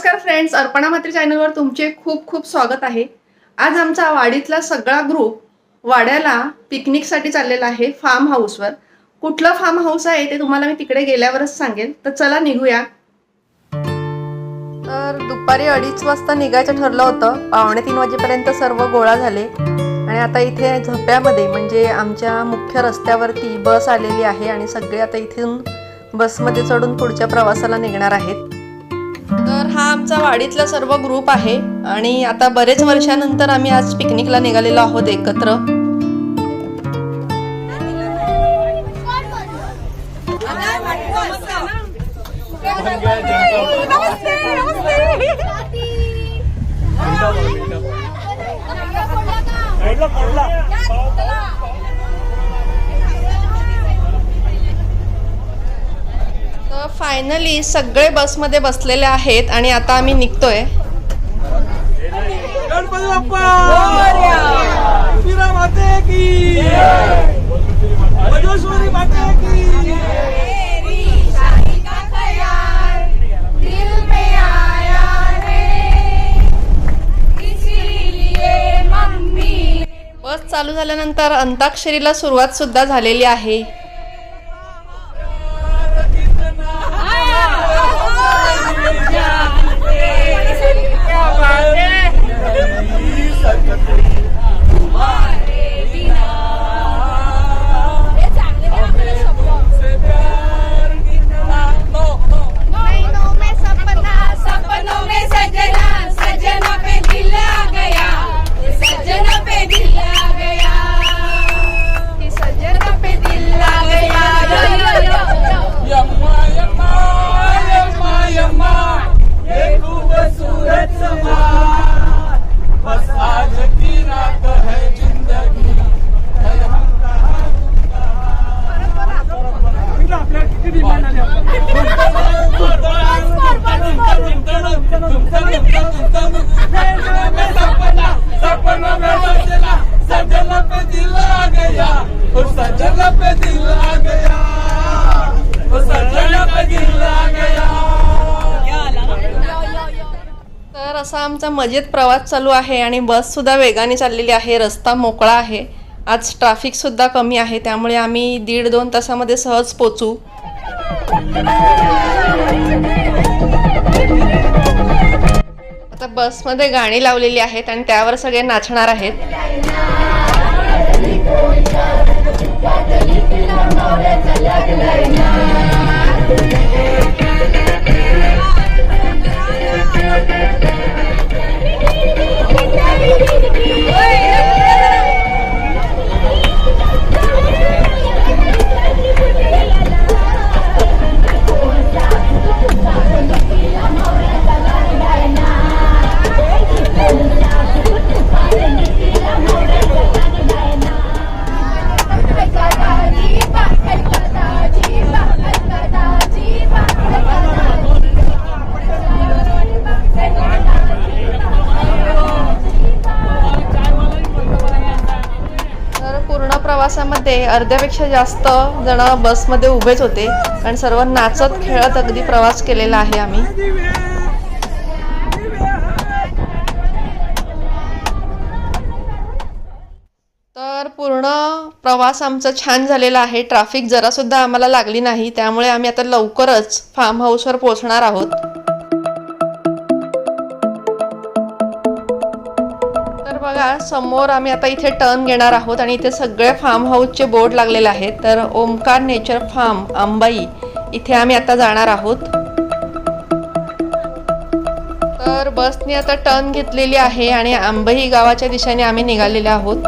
नमस्कार फ्रेंड्स अर्पणा मात्री चॅनलवर तुमचे खूप खूप स्वागत आहे. आज आमचा वाडीतला सगळा ग्रुप वाड्याला पिकनिकसाठी चाललेला आहे फार्म हाऊसवर कुठलं फार्म हाऊस आहे ते तुम्हाला मी तिकडे गेल्यावरच सांगेल तर चला निघूया. तर दुपारी अडीच वाजता निघायचं ठरलं होतं. पावणे तीन वाजेपर्यंत सर्व गोळा झाले. आणि आता इथे झोप्यामध्ये म्हणजे आमच्या मुख्य रस्त्यावरती बस आलेली आहे आणि सगळे आता इथून बसमध्ये चढून पुढच्या प्रवासाला निघणार आहेत. तर हा आमचा वाडीतला सर्व ग्रुप आहे आणि आता बरेच वर्षानंतर आम्ही आज पिकनिकला निघालेलो आहोत एकत्र तर फायनली सगळे बसमध्ये बसलेले आहेत आणि आता आम्ही निघतोय. बस चालू झाल्यानंतर अंताक्षरीला सुरुवात सुद्धा झालेली आहे. असा आमचा मजेत प्रवास चालू आहे आणि बससुद्धा वेगाने चाललेली आहे रस्ता मोकळा आहे. आज ट्रॅफिकसुद्धा कमी आहे त्यामुळे आम्ही दीड दोन तासामध्ये सहज पोचू. आता बसमध्ये गाणी लावलेली आहेत आणि त्यावर सगळे नाचणार आहेत. अर्ध्यापेक्षा जास्त जण बसमध्ये उभेच होते. कारण सर्व नाचत खेळत अगदी प्रवास केलेला आहे आम्ही. तर पूर्ण प्रवास आमचा छान झालेला आहे. ट्रॅफिक जरासुद्धा आम्हाला लागली नाही. त्यामुळे आम्ही आता लवकरच फार्म हाऊसवर पोहोचणार आहोत. बघा समोर आम्ही आता इथे टर्न घेणार आहोत आणि इथे सगळे फार्म हाऊसचे बोर्ड लागलेले आहेत. तर ओमकार नेचर फार्म अंबाई इथे आम्ही आता जाणार आहोत. तर बसने आता टर्न घेतलेली आहे आणि आंबई गावाच्या दिशेने आम्ही निघालेले आहोत.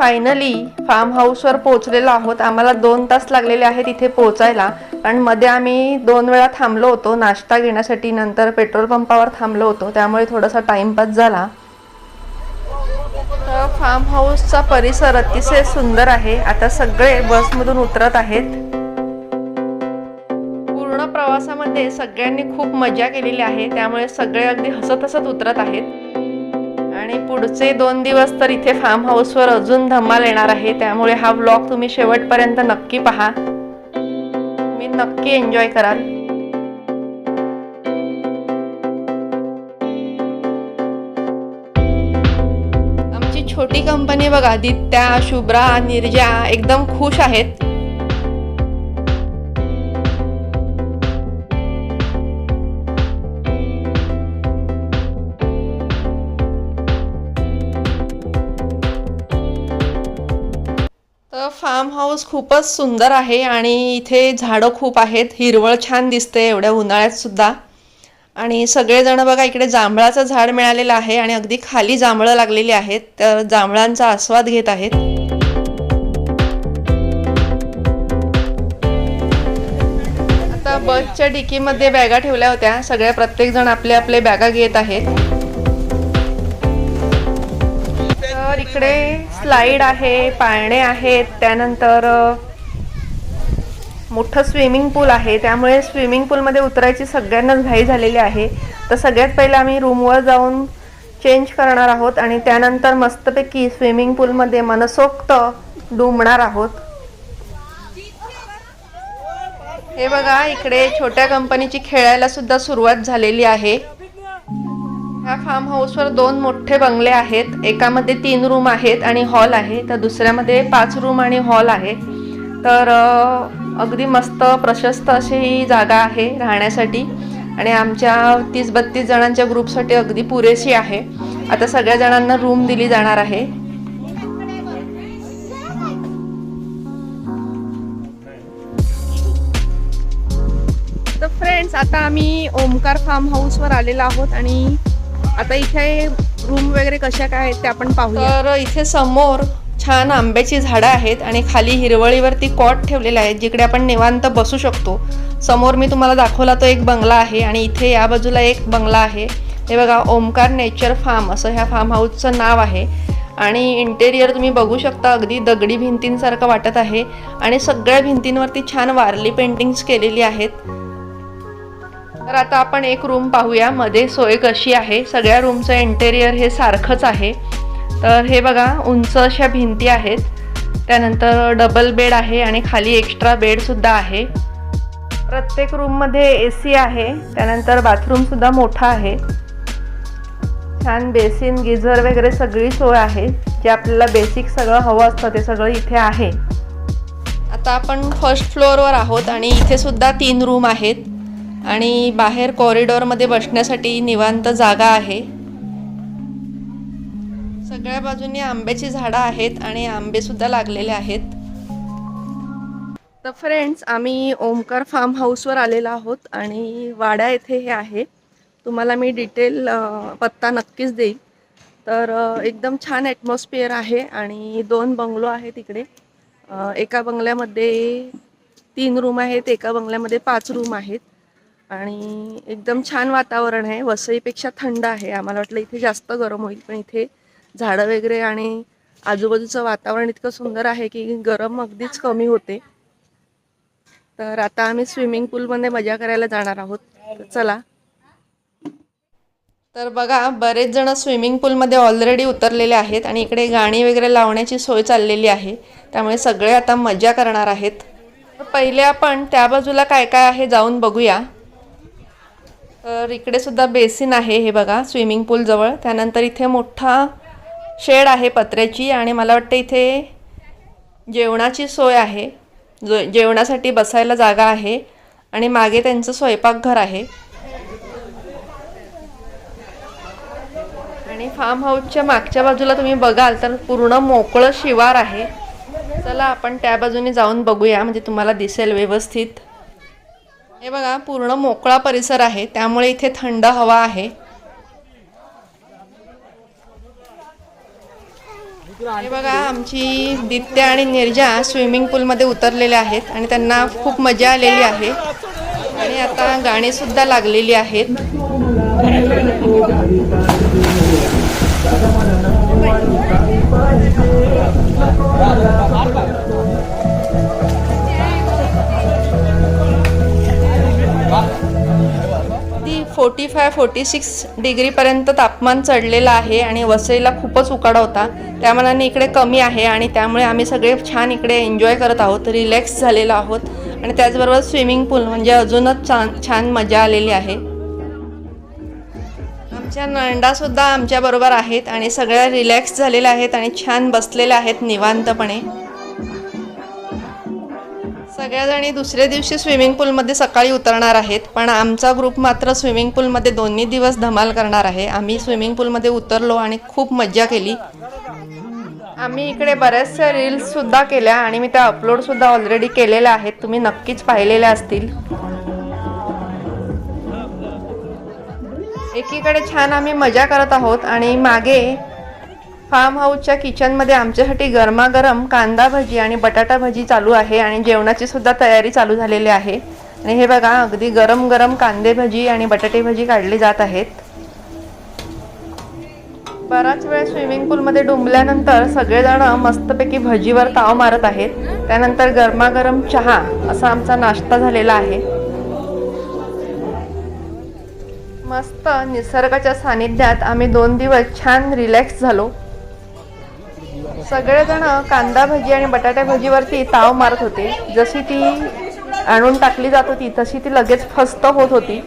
फायनली फार्म हाऊसवर पोहोचलेलो आहोत. आम्हाला दोन तास लागलेले आहेत इथे पोहोचायला. कारण मध्ये आम्ही दोन वेळा थांबलो होतो. नाश्ता घेण्यासाठी नंतर पेट्रोल पंपावर थांबलो होतो. त्यामुळे थोडासा टाइमपास झाला. तर फार्म हाऊसचा परिसर अतिशय सुंदर आहे. आता सगळे बसमधून उतरत आहेत. पूर्ण प्रवासामध्ये सगळ्यांनी खूप मजा केलेली आहे. त्यामुळे सगळे अगदी हसत हसत उतरत आहेत. आणि पुढचे दोन दिवस तर इथे फार्म हाऊसवर अजून धमाल येणार आहे. त्यामुळे हा व्लॉग तुम्ही शेवटपर्यंत नक्की पहा. मी नक्की एन्जॉय कराल. आमची छोटी कंपनी बघा दित्या शुभ्रा निर्जा एकदम खुश आहेत. फार्म हाऊस खूपच सुंदर आहे आणि इथे झाडं खूप आहेत. हिरवळ छान दिसते एवढ्या उन्हाळ्यात सुद्धा. आणि सगळेजण बघा इकडे जांभळाचं झाड मिळालेलं आहे आणि अगदी खाली जांभळं लागलेली आहेत. तर जांभळांचा आस्वाद घेत आहेत. आता बसच्या डिकीमध्ये बॅगा ठेवल्या होत्या. सगळ्या प्रत्येकजण आपले आपले बॅगा घेत आहेत. इकडे स्लाईड आहे पाळणे आहेत त्यानंतर मोठं स्विमिंग पूल आहे. त्यामुळे स्विमिंग पूलमध्ये उतरायची सगळ्यांनाच घाई झालेली आहे. तर सगळ्यात पहिले आम्ही रूमवर जाऊन चेंज करणार आहोत आणि त्यानंतर मस्तपैकी स्विमिंग पूलमध्ये मनसोक्त डुंबणार आहोत. हे बघा इकडे छोट्या कंपनीची खेळायला सुद्धा सुरुवात झालेली आहे. ह्या फार्म हाऊसवर दोन मोठे बंगले आहेत. एकामध्ये तीन रूम आहेत आणि हॉल आहे. तर दुसऱ्यामध्ये पाच रूम आणि हॉल आहे. तर अगदी मस्त प्रशस्त अशी ही जागा आहे राहण्यासाठी. आणि आमच्या तीस बत्तीस जणांच्या ग्रुपसाठी अगदी पुरेशी आहे. आता सगळ्या जणांना रूम दिली जाणार आहे. तर फ्रेंड्स आता आम्ही ओमकार फार्म हाऊसवर आलेलो आहोत आणि आता इथे रूम वगैरे कशा काय आहेत ते आपण पाहू तर इथे समोर छान आंब्याची झाडं आहेत आणि खाली हिरवळीवरती कॉट ठेवलेले आहेत जिकडे आपण निवांत बसू शकतो. समोर मी तुम्हाला दाखवला तो एक बंगला आहे आणि इथे या बाजूला एक बंगला आहे. हे बघा ओमकार नेचर फार्म असं ह्या फार्म हाऊसचं नाव आहे. आणि इंटेरियर तुम्ही बघू शकता अगदी दगडी भिंतींसारखं वाटत आहे. आणि सगळ्या भिंतींवरती छान वारली पेंटिंग्स केलेली आहेत. तर आता आपण एक रूम पाहूया. मध्ये सोय कशी आहे? सगळ्या रूमचं इंटेरियर हे सारखंच आहे. तर हे बघा उंच अशा भिंती आहेत. त्यानंतर डबल बेड आहे आणि खाली एक्स्ट्रा बेडसुद्धा आहे. प्रत्येक रूममध्ये ए सी आहे. त्यानंतर बाथरूमसुद्धा मोठा आहे. छान बेसिन गिझर वगैरे सगळी सोय आहे. जे आपल्याला बेसिक सगळं हवं असतं ते सगळं इथे आहे. आता आपण फर्स्ट फ्लोअरवर आहोत आणि इथे सुद्धा तीन रूम आहेत. आणि बाहेर कॉरिडॉरमध्ये बसण्यासाठी निवांत जागा आहे. सगळ्या बाजूनी आंब्याची झाडं आहेत आणि आंबेसुद्धा लागलेले आहेत. तर फ्रेंड्स आम्ही ओमकार फार्म हाऊसवर आलेलो आहोत आणि वाडा येथे हे आहे. तुम्हाला मी डिटेल पत्ता नक्कीच देईल तर एकदम छान ॲटमॉस्फिअर आहे आणि दोन बंगलो आहेत इकडे. एका बंगल्यामध्ये तीन रूम आहेत एका बंगल्यामध्ये पाच रूम आहेत. आणि एकदम छान वातावरण आहे. वसईपेक्षा थंड आहे. आम्हाला वाटलं इथे जास्त गरम होईल पण इथे झाडं वगैरे आणि आजूबाजूचं वातावरण इतकं सुंदर आहे की गरम अगदीच कमी होते. तर आता आम्ही स्विमिंग पूलमध्ये मजा करायला जाणार आहोत. चला. तर बघा बरेच जण स्विमिंग पूलमध्ये ऑलरेडी उतरलेले आहेत आणि इकडे गाणी वगैरे लावण्याची सोय चाललेली आहे. त्यामुळे सगळे आता मजा करणार आहेत. पहिले आपण त्या बाजूला काय काय आहे जाऊन बघूया. तर इकडे सुद्धा बेसिन आहे हे बघा स्विमिंग पूलजवळ त्यानंतर इथे मोठा शेड आहे पत्र्याची आणि मला वाटतं इथे जेवणाची सोय आहे. जो जेवणासाठी बसायला जागा आहे आणि मागे त्यांचं स्वयंपाकघर आहे. आणि फार्म हाऊसच्या मागच्या बाजूला तुम्ही बघाल तर पूर्ण मोकळं शिवार आहे. चला आपण त्या बाजूने जाऊन बघूया. म्हणजे तुम्हाला दिसेल व्यवस्थित. हे बघा पूर्ण मोकळा परिसर आहे. त्यामुळे इथे थंड हवा आहे. हे बघा आमची दित्या आणि निर्जा स्विमिंग पूलमध्ये उतरलेल्या आहेत आणि त्यांना खूप मजा आलेली आहे. आणि आता गाणीसुद्धा लागलेली आहेत. फोर्टी फाय फोर्टी सिक्स डिग्रीपर्यंत तापमान चढलेलं आहे आणि वसईला खूपच उकाडा होता. त्यामानाने इकडे कमी आहे आणि त्यामुळे आम्ही सगळे छान इकडे एन्जॉय करत आहोत रिलॅक्स झालेलो आहोत आणि त्याचबरोबर स्विमिंग पूल म्हणजे अजूनच छान छान मजा आलेली आहे. आमच्या नंडासुद्धा आमच्याबरोबर आहेत आणि सगळ्या रिलॅक्स झालेल्या आहेत आणि छान बसलेल्या आहेत निवांतपणे. सगळ्याजणी दुसऱ्या दिवशी स्विमिंग पूलमध्ये सकाळी उतरणार आहेत पण आमचा ग्रुप मात्र स्विमिंग पूलमध्ये दोन्ही दिवस धमाल करणार आहे. आम्ही स्विमिंग पूलमध्ये उतरलो आणि खूप मज्जा केली. आम्ही इकडे बऱ्याचशा रील्ससुद्धा केल्या आणि मी त्या अपलोडसुद्धा ऑलरेडी केलेल्या आहेत. तुम्ही नक्कीच पाहिलेल्या असतील. एकीकडे छान आम्ही मजा करत आहोत आणि मागे फार्म हाऊसच्या किचनमध्ये आमच्यासाठी गरमागरम कांदा भजी आणि बटाटा भजी चालू आहे आणि जेवणाची सुद्धा तयारी चालू झालेली आहे. आणि हे बघा अगदी गरम गरम कांदे भजी आणि बटाटे भजी काढली जात आहेत. बराच वेळ स्विमिंग पूलमध्ये डुंबल्यानंतर सगळेजण मस्तपैकी भजीवर ताव मारत आहेत. त्यानंतर गरमागरम चहा असा आमचा नाश्ता झालेला आहे. मस्त निसर्गाच्या सानिध्यात आम्ही दोन दिवस छान रिलॅक्स झालो. सगळेजण कांदा भजी आणि बटाटा भजीवरती ताव मारत होते. जशी ती आणून टाकली जात होती तशी ती लगेच फस्त होत होती.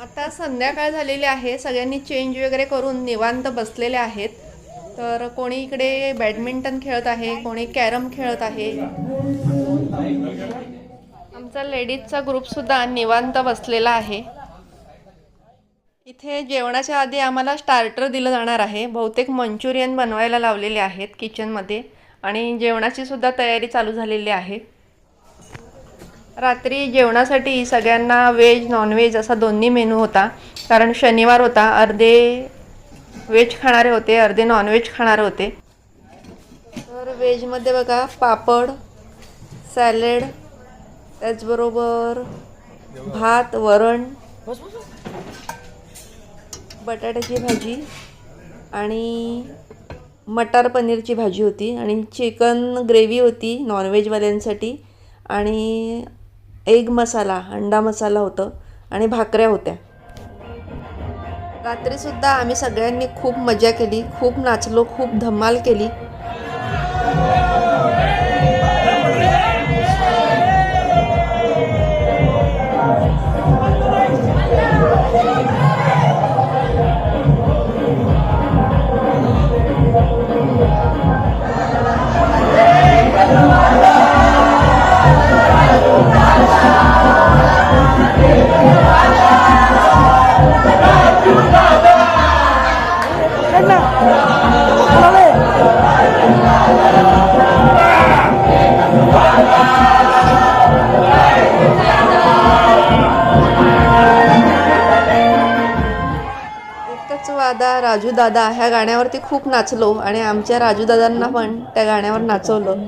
आता संध्याकाळ झालेली आहे. सगळ्यांनी चेंज वगैरे करून निवांत बसलेले आहेत. तर कोणी इकडे बॅडमिंटन खेळत आहे कोणी कॅरम खेळत आहे. आमचा लेडीजचा ग्रुपसुद्धा निवांत बसलेला आहे. इथे जेवणाच्या आधी आम्हाला स्टार्टर दिलं जाणार आहे. बहुतेक मंचुरियन बनवायला लावलेले आहेत किचनमध्ये आणि जेवणाची सुद्धा तयारी चालू झालेली आहे. रात्री जेवणासाठी सगळ्यांना व्हेज नॉनव्हेज असा दोन्ही मेनू होता. कारण शनिवार होता अर्धे व्हेज खाणारे होते अर्धे नॉनव्हेज खाणारे होते. तर व्हेजमध्ये बघा पापड सॅलेड त्याचबरोबर भात वरण. बटाट्याची भाजी आणि मटार पनीरची भाजी होती आणि चिकन ग्रेव्ही होती नॉनव्हेजवाल्यांसाठी आणि एग मसाला अंडा मसाला होतं आणि भाकऱ्या होत्या. रात्रीसुद्धा आम्ही सगळ्यांनी खूप मजा केली खूप नाचलो खूप धमाल केली. राजूदादा ह्या गाण्यावरती खूप नाचलो आणि आमच्या राजूदादांना पण त्या गाण्यावर नाचवलं.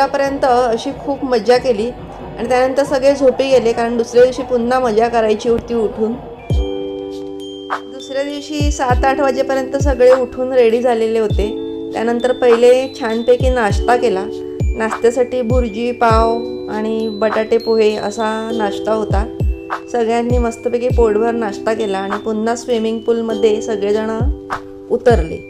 उशिरापर्यंत अशी खूप मजा केली. आणि त्यानंतर सगळे झोपी गेले कारण दुसऱ्या दिवशी पुन्हा मजा करायची होती उठून. दुसऱ्या दिवशी सात आठ वाजेपर्यंत सगळे उठून रेडी झालेले होते. त्यानंतर पहिले छानपैकी नाश्ता केला. नाश्त्यासाठी भुर्जी पाव आणि बटाटे पोहे असा नाश्ता होता. सगळ्यांनी मस्तपैकी पोटभर नाश्ता केला आणि पुन्हा स्विमिंग पूलमध्ये सगळेजणं उतरले.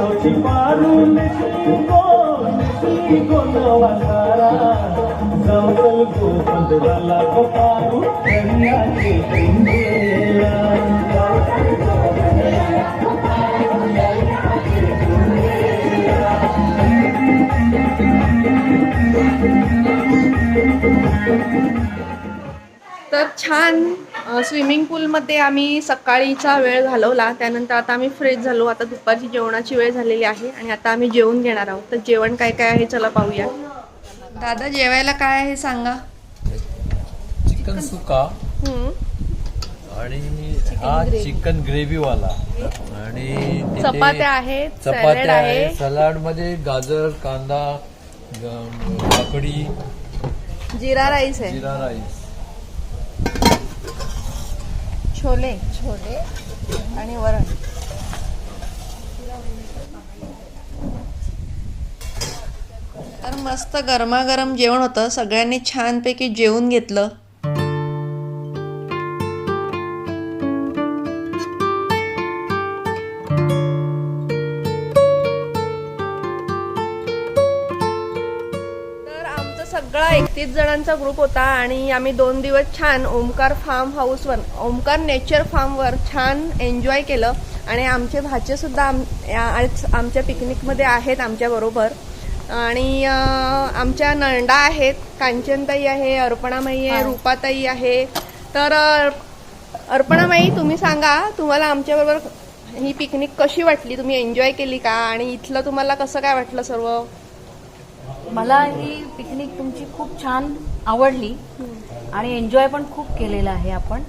తోటి పాలు మెసికో మెసికో నవసారా సౌకల్ కో పందల కో పాలు కన్యా కే పిందేలా సౌకల్ కో పందల కో పాలు तर छान स्विमिंग पूलमध्ये आम्ही सकाळीचा वेळ घालवला. त्यानंतर आता आम्ही फ्रेश झालो. आता दुपारची जेवणाची वेळ झालेली आहे आणि आता आम्ही जेवून घेणार आहोत. तर जेवण काय काय आहे चला पाहूया. दादा जेवायला काय आहे सांगा. चिकन सुका हम्म. आणि हा चिकन ग्रेव्ही वाला आणि चपात्या आहेत सॅलेड चपात्या आहे. सलाडमध्ये गाजर कांदा काकडी जिरा राईस आहे. जिरा राईस. छोले छोले आणि वरण. तर मस्त गरमागरम जेवण होतं. सगळ्यांनी छानपैकी जेवून घेतलं. एकतीस जणांचा ग्रुप होता आणि आम्ही दोन दिवस छान ओमकार फार्म हाऊसवर ओमकार नेचर फार्मवर छान एन्जॉय केलं. आणि आमचे भाचे सुद्धा आम आज आमच्या पिकनिकमध्ये आहेत आमच्याबरोबर आणि आमच्या नंडा आहेत कांचनताई आहे अर्पणामाई आहे रूपाताई आहे. तर अर्पणामाई तुम्ही सांगा तुम्हाला आमच्याबरोबर ही पिकनिक कशी वाटली? तुम्ही एन्जॉय केली का? आणि इथलं तुम्हाला कसं काय वाटलं सर्व? मला ही पिकनिक तुमची खूप छान आवडली आणि एन्जॉय पण खूप केलेला आहे आपण.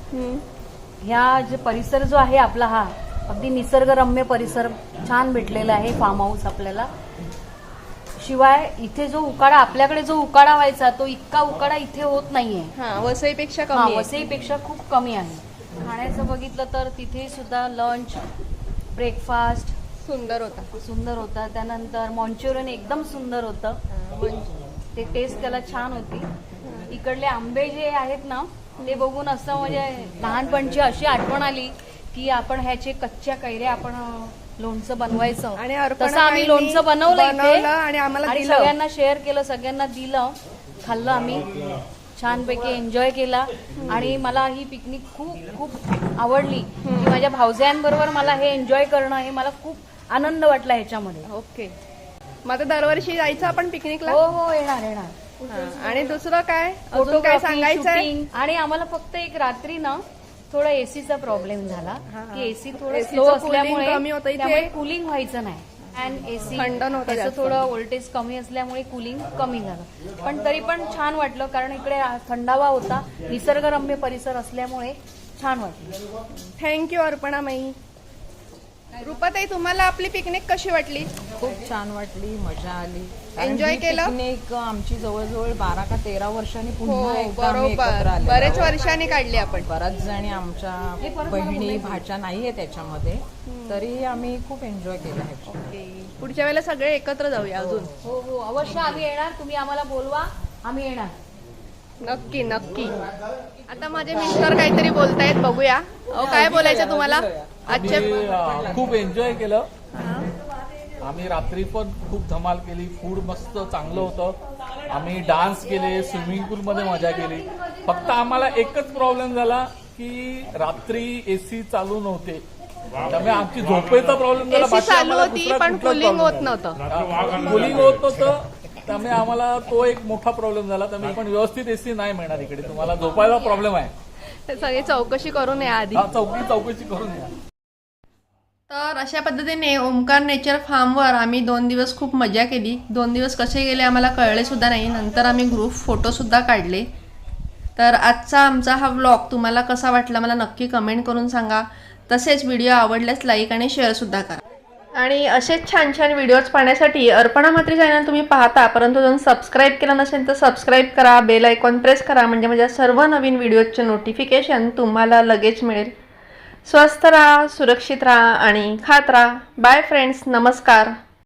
ह्या जे परिसर जो आहे आपला हा अगदी निसर्गरम्य परिसर छान भेटलेला आहे फार्म हाऊस आपल्याला शिवाय इथे जो उकाडा आपल्याकडे जो उकाडा व्हायचा तो इतका उकाडा इथे होत नाहीये हा वसईपेक्षा कमी. वसईपेक्षा खूप कमी आहे खाण्याचं बघितलं तर तिथे सुद्धा लंच ब्रेकफास्ट सुंदर होता. सुंदर होता. त्यानंतर मॉन्च्युरियन एकदम सुंदर होतं. ते टेस्ट त्याला छान होती. इकडले आंबे जे आहेत ना ते बघून असं म्हणजे लहानपणची अशी आठवण आली की आपण ह्याचे कच्च्या कैऱ्या आपण लोणचं बनवायचं. आणि तसं आम्ही लोणचं बनवलं आणि आम्हाला. सगळ्यांना शेअर केलं सगळ्यांना दिलं. खाल्लं आम्ही. छानपैकी एन्जॉय केला. आणि मला ही पिकनिक खूप खूप आवडली. की माझ्या भावजयांबरोबर मला हे एन्जॉय करणं हे मला खूप आनंद वाटला ह्याच्यामध्ये. ओके. मग आता दरवर्षी जायचं आपण पिकनिकला? हो हो येणार येणार. हा. आणि दुसरं काय? अजून काय Photography, सांगायचं आहे shooting. आणि आम्हाला फक्त एक रात्री ना थोडा एसीचा प्रॉब्लेम झाला. की एसी थोडं AC चं स्लो cooling असल्यामुळे कमी होतं इथे. त्यामुळे कूलिंग व्हायचं नाही. अँड एसी त्याचं जास्त. थोडं व्होल्टेज कमी असल्यामुळे कूलिंग कमी झालं. पण तरी पण छान वाटलं कारण इकडे थंडावा होता. निसर्गरम्य परिसर असल्यामुळे छान वाटलं. थँक्यू अर्पणा माई रुपाताई तुम्हाला आपली पिकनिक कशी वाटली? खूप छान वाटली मजा आली. Enjoy केलं? पिकनिक आमची जवळजवळ बारा का तेरा वर्षांनी हो पुन्हा एकदा आम्ही एकत्र बरोबर आलेलो बरेच आहोत. वर्षांनी काढली आपण. बऱ्याच जणी आमच्या बहिणी भाच्या नाहीये त्याच्यामध्ये. तरी आम्ही खूप एन्जॉय केलं आहे पुढच्या वेळेला सगळे एकत्र जाऊया अजून. हो हो. अवश्य आम्ही येणार. तुम्ही आम्हाला बोलवा. आम्ही येणार. नक्की नक्की. आता माझे मिस्टर काहीतरी बोलतायत बघूया. अहो काय बोलायचं तुम्हाला? आजच्या आम्ही अ, खूप एन्जॉय केलं. आम्ही रात्री पण खूप धमाल केली. फूड मस्त चांगलं होतं. आम्ही डान्स केले स्विमिंग पूल मध्ये मजा केली. फक्त आम्हाला एकच प्रॉब्लेम झाला की रात्री एसी चालू नव्हते. त्यामुळे आमची झोपेचा प्रॉब्लेम झाला. चालू होती पण कुलिंग होत नव्हतं. कुलिंग होत नव्हतं. त्यामुळे आम्हाला तो एक मोठा प्रॉब्लेम झाला. त्यामुळे पण व्यवस्थित एसी नाही मिळणार इकडे. तुम्हाला झोपायला प्रॉब्लेम आहे. सगळी चौकशी करून या आधी. हा, चौकी चौकशी करून या. तर अशा पद्धतीने ओमकार नेचर फार्मवर आम्ही दोन दिवस खूप मजा केली. दोन दिवस कसे गेले आम्हाला कळले सुद्धा नाही. नंतर आम्ही ग्रुप फोटोसुद्धा काढले. तर आजचा आमचा हा व्लॉग तुम्हाला कसा वाटला मला नक्की कमेंट करून सांगा. तसेच व्हिडिओ आवडल्यास लाईक आणि शेअरसुद्धा करा. आणि असेच छान छान व्हिडिओज पाहण्यासाठी अर्पणा मात्री चॅनल तुम्ही पाहता परंतु जर सबस्क्राईब केलं नसेल तर सबस्क्राईब करा बेल आयकॉन प्रेस करा म्हणजे माझ्या सर्व नवीन व्हिडिओजचे नोटिफिकेशन तुम्हाला लगेच मिळेल. स्वस्थ राहा सुरक्षित राहा आणि खात राहा. बाय फ्रेंड्स नमस्कार.